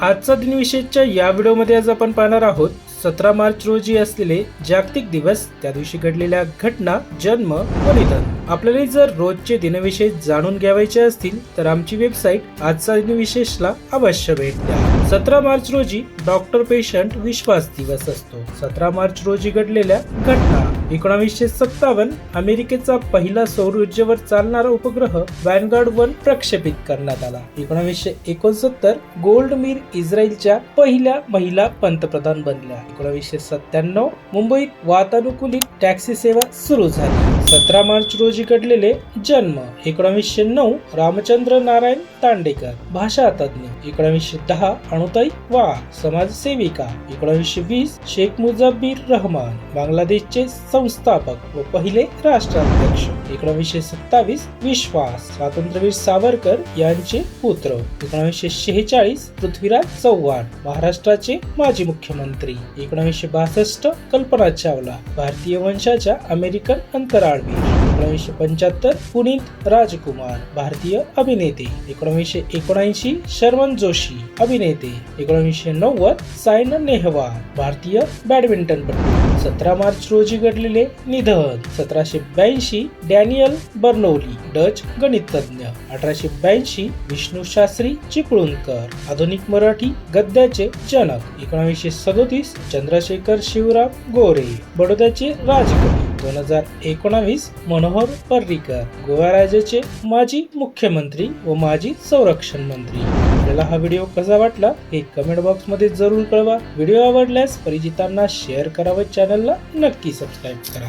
आजचा दिनविशेषच्या या व्हिडिओमध्ये आज आपण पाहणार आहोत सतरा मार्च रोजी असलेले जागतिक दिवस त्या दिवशी घडलेल्या घटना जन्म व निधन. आपल्याला जर रोजचे दिनविशेष जाणून घ्यावायचे असतील तर आमची वेबसाईट आजचा दिनविशेषला अवश्य भेट द्या. सतरा मार्च रोजी डॉक्टर पेशंट विश्वास दिवस असतो. सतरा मार्च रोजी घडलेल्या घटना. एकोणावीसशे सत्तावन्न अमेरिकेचा पहिला सौर ऊर्जेवर चालणारा उपग्रह वॅनगार्ड वन प्रक्षेपित करण्यात आला. एकोणावीसशे एकोणसत्तर गोल्ड मीर इस्रायलच्या पहिल्या महिला पंतप्रधान बनल्या. एकोणावीसशे सत्त्याण्णव मुंबईत वातानुकूलित टॅक्सी सेवा सुरू झाली. सतरा मार्च रोजी घडलेले जन्म एकोणावीसशे नऊ रामचंद्र नारायण तांडेकर भाषा तज्ञ एकोणावीसशे दहा अणुताई वा समाजसेविका. एकोणावीसशे वीस शेख मुजब्बीर रहमान बांगलादेशचे संस्थापक व पहिले राष्ट्राध्यक्ष. एकोणावीसशे सत्तावीस विश्वास स्वातंत्र्यवीर सावरकर यांचे पुत्र. एकोणावीसशे शेहेचाळीस पृथ्वीराज चव्हाण महाराष्ट्राचे माजी मुख्यमंत्री. एकोणावीसशे बासष्ट कल्पना चावला भारतीय वंशाच्या अमेरिकन अंतराळवीर. एकोणीसशे पंच्याहत्तर पुनीत राजकुमार भारतीय अभिनेते. एकोणीसशे एकोणऐंशी शर्मन जोशी अभिनेते. एकोणीसशे नव्वद सायना नेहवाल भारतीय बॅडमिंटनपटू सतरा मार्च रोजी घडलेले निधन. सतराशे ब्याऐंशी डॅनियल बर्नोली डच गणितज्ञ. अठराशे ब्याऐंशी विष्णू शास्त्री चिपळूणकर. आधुनिक मराठी गद्याचे जनक. एकोणीसशे सदोतीस चंद्रशेखर शिवराम गोरे बडोद्याचे राजकवी. दोन हजार एकोणावीस मनोहर पर्रीकर गोवा राज्याचे माजी मुख्यमंत्री व माजी संरक्षण मंत्री. आपल्याला हा व्हिडिओ कसा वाटला हे कमेंट बॉक्समध्ये जरूर कळवा. व्हिडिओ आवडल्यास परिचितांना शेअर करा व चॅनलला नक्की सबस्क्राईब करा.